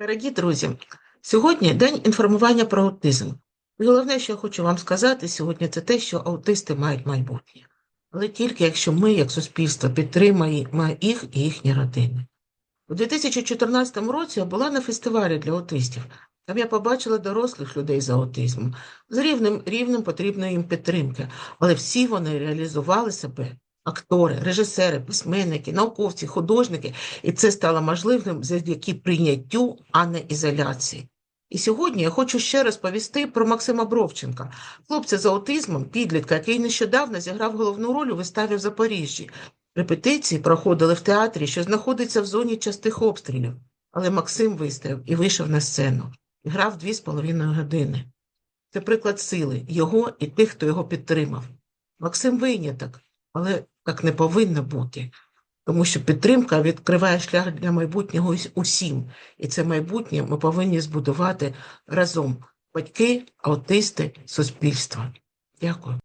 Дорогі друзі, сьогодні день інформування про аутизм. І головне, що я хочу вам сказати сьогодні, це те, що аутисти мають майбутнє. Але тільки якщо ми, як суспільство, підтримаємо їх і їхні родини. У 2014 році я була на фестивалі для аутистів. Там я побачила дорослих людей з аутизмом з рівним рівнем потрібної їм підтримки, але всі вони реалізували себе. Актори, режисери, письменники, науковці, художники, і це стало можливим завдяки прийняттю, а не ізоляції. І сьогодні я хочу ще раз повісти про Максима Бровченка, хлопця з аутизмом, підлітка, який нещодавно зіграв головну роль у виставі в Запоріжжі. Репетиції проходили в театрі, що знаходиться в зоні частих обстрілів. Але Максим вистояв і вийшов на сцену. І грав дві з половиною години. Це приклад сили його і тих, хто його підтримав. Максим виняток, але так не повинно бути, тому що підтримка відкриває шлях для майбутнього усім. І це майбутнє ми повинні збудувати разом. Батьки, аутисти, суспільство. Дякую.